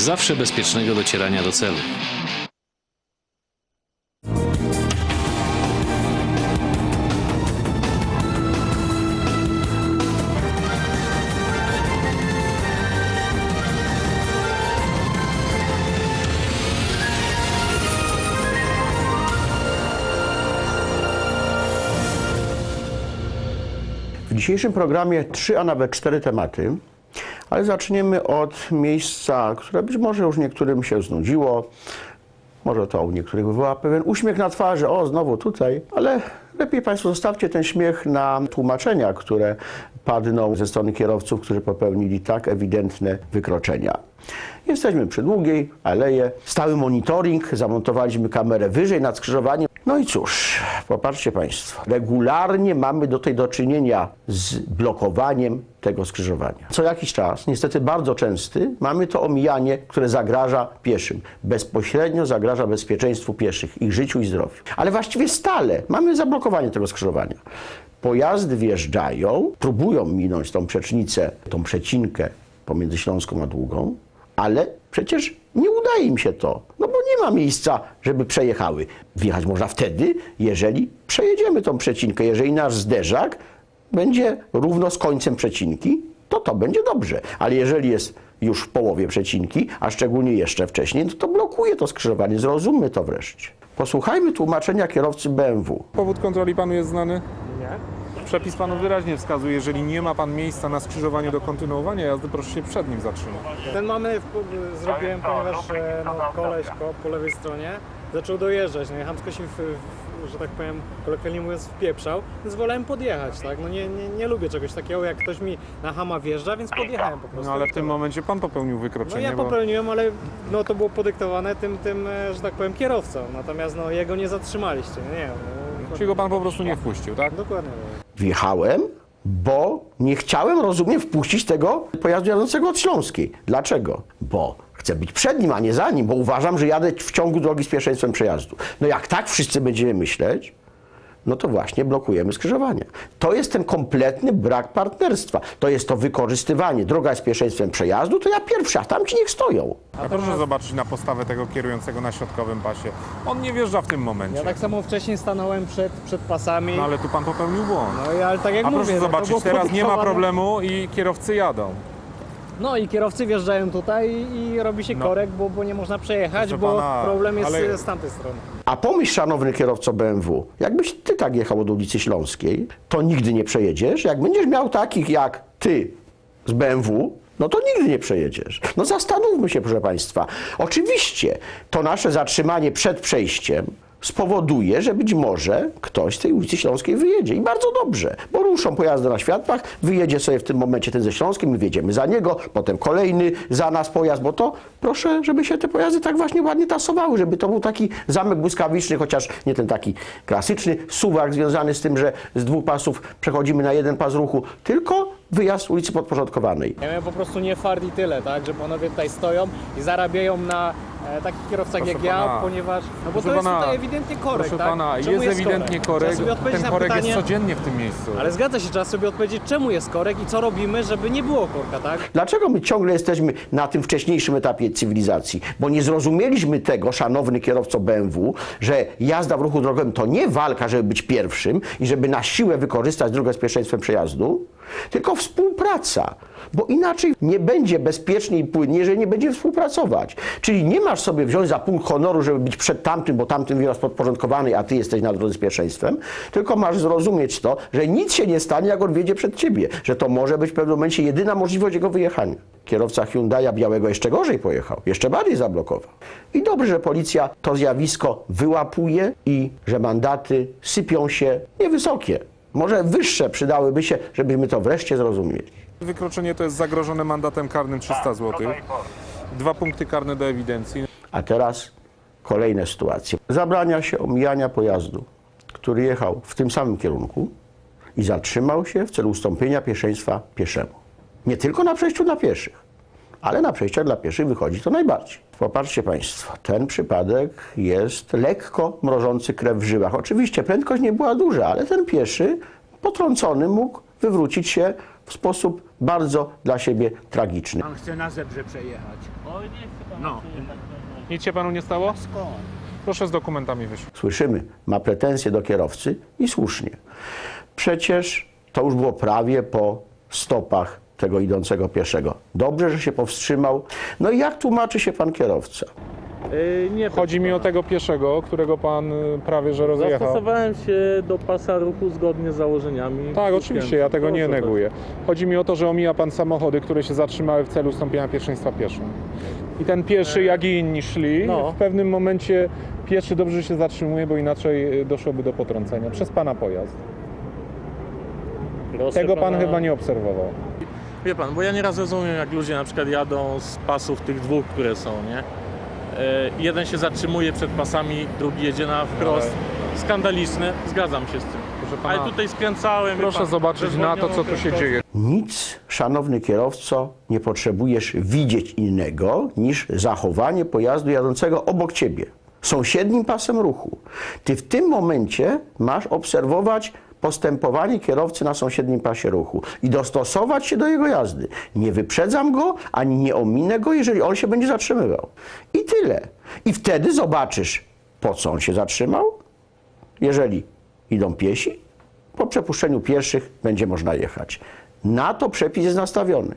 zawsze bezpiecznego docierania do celu. W dzisiejszym programie trzy, a nawet cztery tematy, ale zaczniemy od miejsca, które być może już niektórym się znudziło. Może to u niektórych wywoła pewien uśmiech na twarzy, o znowu tutaj, ale lepiej Państwo zostawcie ten śmiech na tłumaczenia, które padną ze strony kierowców, którzy popełnili tak ewidentne wykroczenia. Jesteśmy przy długiej aleje, stały monitoring, zamontowaliśmy kamerę wyżej nad skrzyżowaniem. No i cóż, popatrzcie Państwo, regularnie mamy do tej do czynienia z blokowaniem tego skrzyżowania. Co jakiś czas, niestety bardzo częsty, mamy to omijanie, które zagraża pieszym. Bezpośrednio zagraża bezpieczeństwu pieszych, ich życiu i zdrowiu. Ale właściwie stale mamy zablokowanie tego skrzyżowania. Pojazdy wjeżdżają, próbują minąć tą przecznicę, tą przecinkę pomiędzy Śląską a Długą, ale przecież nie udaje im się to, no bo nie ma miejsca, żeby przejechały. Wjechać można wtedy, jeżeli przejedziemy tą przecinkę, jeżeli nasz zderzak będzie równo z końcem przecinki, to to będzie dobrze. Ale jeżeli jest już w połowie przecinki, a szczególnie jeszcze wcześniej, no to blokuje to skrzyżowanie. Zrozummy to wreszcie. Posłuchajmy tłumaczenia kierowcy BMW. Powód kontroli panu jest znany? Nie? Przepis panu wyraźnie wskazuje, jeżeli nie ma pan miejsca na skrzyżowaniu do kontynuowania jazdy, proszę się przed nim zatrzymać. Ten mamy w, zrobiłem, ponieważ e, no, koleśko po lewej stronie zaczął dojeżdżać. No Hamsko się, w, w, że tak powiem, kolokwialnie mówiąc, wpieprzał, więc wolałem podjechać, tak? No nie, nie, nie lubię czegoś takiego, jak ktoś mi na hama wjeżdża, więc podjechałem po prostu. No ale w tym momencie pan popełnił No wykroczenie, ja bo... popełniłem, ale no to było podyktowane tym, tym, e, że tak powiem, kierowcą. Natomiast no jego nie zatrzymaliście, nie, nie. No, Czyli go pan po prostu nie wpuścił, tak? Dokładnie. Wjechałem, bo nie chciałem, rozumiem, wpuścić tego pojazdu jadącego od Śląskiej. Dlaczego? Bo chcę być przed nim, a nie za nim, bo uważam, że jadę w ciągu drogi z pierwszeństwem przejazdu. No jak tak wszyscy będziemy myśleć, no to właśnie blokujemy skrzyżowanie. To jest ten kompletny brak partnerstwa. To jest to wykorzystywanie. Droga jest pierwszeństwem przejazdu, to ja pierwsza, a tamci niech stoją. A proszę zobaczyć na postawę tego kierującego na środkowym pasie. On nie wjeżdża w tym momencie. Ja tak samo wcześniej stanąłem przed, przed pasami. No ale tu pan popełnił błąd. No i ale tak jak A mówię, proszę no, to zobaczyć, było teraz nie ma podyktowane- problemu i kierowcy jadą. No i kierowcy wjeżdżają tutaj i robi się No. korek, bo, bo nie można przejechać, Proszę bo pana, problem jest ale- z tamtej strony. A pomyśl, szanowny kierowco BMW, jakbyś ty tak jechał od ulicy Śląskiej, to nigdy nie przejedziesz. Jak będziesz miał takich jak ty z BMW, no to nigdy nie przejedziesz. No zastanówmy się, proszę Państwa. Oczywiście to nasze zatrzymanie przed przejściem spowoduje, że być może ktoś z tej ulicy Śląskiej wyjedzie. I bardzo dobrze, bo ruszą pojazdy na światłach, wyjedzie sobie w tym momencie ten ze Śląskiem, my wjedziemy za niego, potem kolejny za nas pojazd, bo to proszę, żeby się te pojazdy tak właśnie ładnie tasowały, żeby to był taki zamek błyskawiczny, chociaż nie ten taki klasyczny suwak związany z tym, że z dwóch pasów przechodzimy na jeden pas ruchu, tylko wyjazd ulicy podporządkowanej. Ja miałem po prostu nie fart i tyle, tak, że panowie tutaj stoją i zarabiają na e, takich kierowcach Proszę jak ja, pana, ponieważ, no bo proszę to jest pana, tutaj ewidentnie korek, Proszę tak? pana, Czemu jest ewidentnie korek. Trzeba sobie odpowiedzieć Ten na korek pytanie, jest codziennie w tym miejscu. ale zgadza się, trzeba sobie odpowiedzieć, czemu jest korek i co robimy, żeby nie było korka, tak? Dlaczego my ciągle jesteśmy na tym wcześniejszym etapie cywilizacji? Bo nie zrozumieliśmy tego, szanowny kierowco BMW, że jazda w ruchu drogowym to nie walka, żeby być pierwszym i żeby na siłę wykorzystać drogę z pierwszeństwem przejazdu, tylko współpraca. Bo inaczej nie będzie bezpiecznie i płynnie, jeżeli nie będziemy współpracować. Czyli nie masz sobie wziąć za punkt honoru, żeby być przed tamtym, bo tamtym wyraz podporządkowany, a ty jesteś na drodze z pierwszeństwem, tylko masz zrozumieć to, że nic się nie stanie, jak on wjedzie przed ciebie, że to może być w pewnym momencie jedyna możliwość jego wyjechania. Kierowca Hyundai'a białego jeszcze gorzej pojechał, jeszcze bardziej zablokował. I dobrze, że policja to zjawisko wyłapuje i że mandaty sypią się niewysokie. Może wyższe przydałyby się, żebyśmy to wreszcie zrozumieli. Wykroczenie to jest zagrożone mandatem karnym 300 zł. Dwa punkty karne do ewidencji. A teraz kolejne sytuacje. Zabrania się omijania pojazdu, który jechał w tym samym kierunku i zatrzymał się w celu ustąpienia pierwszeństwa pieszemu. Nie tylko na przejściu dla pieszych, ale na przejściach dla pieszych wychodzi to najbardziej. Popatrzcie Państwo, ten przypadek jest lekko mrożący krew w żyłach. Oczywiście prędkość nie była duża, ale ten pieszy potrącony mógł wywrócić się w sposób bardzo dla siebie tragiczny. Pan chce na zebrze przejechać. No. Nic się panu nie stało? Skąd? Proszę z dokumentami wyjść. Słyszymy, ma pretensje do kierowcy i słusznie. Przecież to już było prawie po stopach tego idącego pieszego. Dobrze, że się powstrzymał. No i jak tłumaczy się pan kierowca? Yy, nie, Chodzi mi o tego pieszego, którego pan y, prawie że rozjechał. Zastosowałem się do pasa ruchu zgodnie z założeniami. Tak, oczywiście, ja tego nie Proszę bardzo. neguję. Chodzi mi o to, że omija pan samochody, które się zatrzymały w celu ustąpienia pierwszeństwa pieszym. I ten pieszy, jak i inni szli, No. w pewnym momencie pieszy dobrze się zatrzymuje, bo inaczej y, doszłoby do potrącenia przez pana pojazd. Proszę Tego pan pana- chyba nie obserwował. Wie pan, bo ja nieraz rozumiem, jak ludzie na przykład jadą z pasów tych dwóch, które są, nie? E, jeden się zatrzymuje przed pasami, drugi jedzie na wprost. Skandaliczne, zgadzam się z tym. Proszę pana, Ale tutaj skręcałem. wie proszę pan, zobaczyć na to, co tu się dzieje. Nic, szanowny kierowco, nie potrzebujesz widzieć innego niż zachowanie pojazdu jadącego obok ciebie, sąsiednim pasem ruchu. Ty w tym momencie masz obserwować postępowanie kierowcy na sąsiednim pasie ruchu i dostosować się do jego jazdy. Nie wyprzedzam go, ani nie ominę go, jeżeli on się będzie zatrzymywał. I tyle. I wtedy zobaczysz, po co on się zatrzymał, jeżeli idą piesi, po przepuszczeniu pieszych będzie można jechać. Na to przepis jest nastawiony.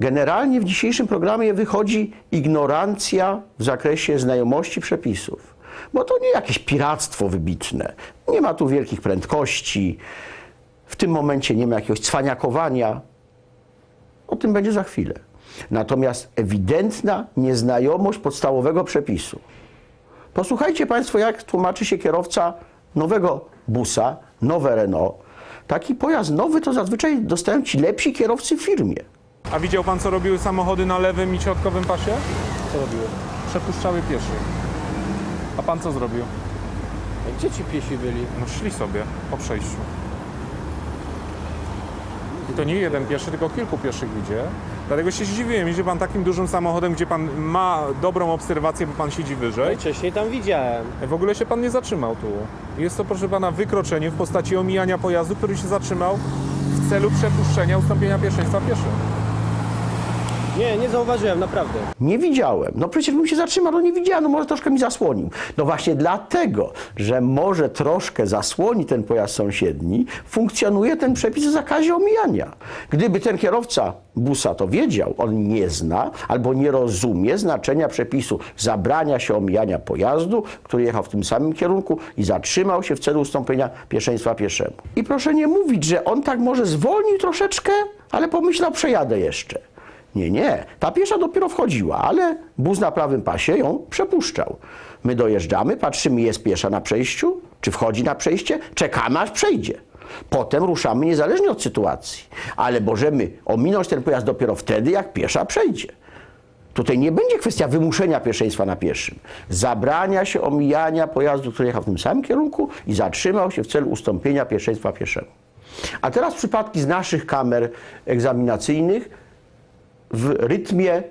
Generalnie w dzisiejszym programie wychodzi ignorancja w zakresie znajomości przepisów. Bo to nie jakieś piractwo wybitne. Nie ma tu wielkich prędkości. W tym momencie nie ma jakiegoś cwaniakowania. O tym będzie za chwilę. Natomiast ewidentna nieznajomość podstawowego przepisu. Posłuchajcie Państwo, jak tłumaczy się kierowca nowego busa, nowe Renault. Taki pojazd nowy to zazwyczaj dostają ci lepsi kierowcy w firmie. A widział pan, co robiły samochody na lewym i środkowym pasie? Co robiły? Przepuszczały pieszych. A pan co zrobił? Gdzie ci piesi byli? No szli sobie po przejściu. I to nie jeden pieszy, tylko kilku pieszych idzie. Dlatego się zdziwiłem, idzie pan takim dużym samochodem, gdzie pan ma dobrą obserwację, bo pan siedzi wyżej. Najczęściej tam widziałem. W ogóle się pan nie zatrzymał tu. Jest to, proszę pana, wykroczenie w postaci omijania pojazdu, który się zatrzymał w celu przepuszczenia ustąpienia pierwszeństwa pieszym. Nie, nie zauważyłem, naprawdę. Nie widziałem. No przecież bym się zatrzymał, no nie widziałem, no może troszkę mi zasłonił. No właśnie dlatego, że może troszkę zasłoni ten pojazd sąsiedni, funkcjonuje ten przepis o zakazie omijania. Gdyby ten kierowca busa to wiedział, on nie zna albo nie rozumie znaczenia przepisu zabrania się omijania pojazdu, który jechał w tym samym kierunku i zatrzymał się w celu ustąpienia pierwszeństwa pieszemu. I proszę nie mówić, że on tak może zwolnił troszeczkę, ale pomyślał, przejadę jeszcze. Nie, nie. Ta piesza dopiero wchodziła, ale bus na prawym pasie ją przepuszczał. My dojeżdżamy, patrzymy, jest piesza na przejściu, czy wchodzi na przejście, czekamy aż przejdzie. Potem ruszamy niezależnie od sytuacji, ale możemy ominąć ten pojazd dopiero wtedy, jak piesza przejdzie. Tutaj nie będzie kwestia wymuszenia pierwszeństwa na pieszym. Zabrania się omijania pojazdu, który jechał w tym samym kierunku i zatrzymał się w celu ustąpienia pierwszeństwa pieszemu. A teraz przypadki z naszych kamer egzaminacyjnych w rytmie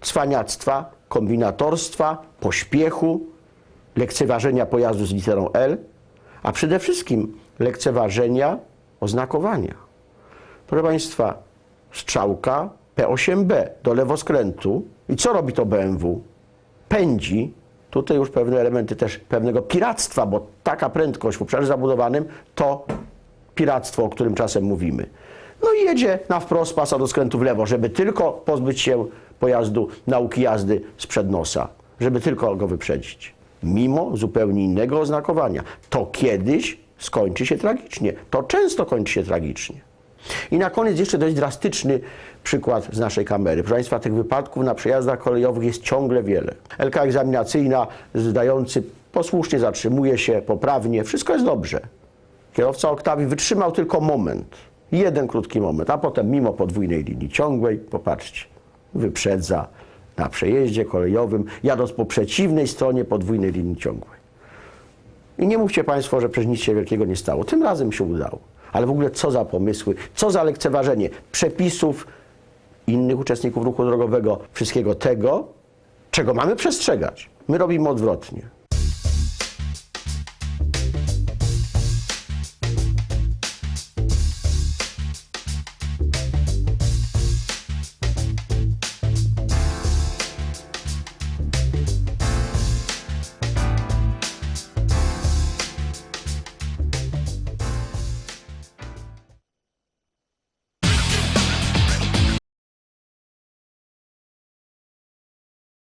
cwaniactwa, kombinatorstwa, pośpiechu, lekceważenia pojazdu z literą L, a przede wszystkim lekceważenia oznakowania. Proszę Państwa, strzałka P8B do lewoskrętu. I co robi to BMW? Pędzi. Tutaj już pewne elementy też pewnego piractwa, bo taka prędkość w obszarze zabudowanym to piractwo, o którym czasem mówimy. No i jedzie na wprost pasa do skrętu w lewo, żeby tylko pozbyć się pojazdu nauki jazdy sprzed nosa, żeby tylko go wyprzedzić. Mimo zupełnie innego oznakowania. To kiedyś skończy się tragicznie. To często kończy się tragicznie. I na koniec jeszcze dość drastyczny przykład z naszej kamery. Proszę Państwa, tych wypadków na przejazdach kolejowych jest ciągle wiele. LK egzaminacyjna, zdający posłusznie zatrzymuje się poprawnie, wszystko jest dobrze. Kierowca Oktawi wytrzymał tylko moment, jeden krótki moment, a potem mimo podwójnej linii ciągłej, popatrzcie, wyprzedza na przejeździe kolejowym, jadąc po przeciwnej stronie podwójnej linii ciągłej. I nie mówcie Państwo, że przecież nic się wielkiego nie stało. Tym razem się udało. Ale w ogóle co za pomysły, co za lekceważenie przepisów innych uczestników ruchu drogowego, wszystkiego tego, czego mamy przestrzegać. My robimy odwrotnie.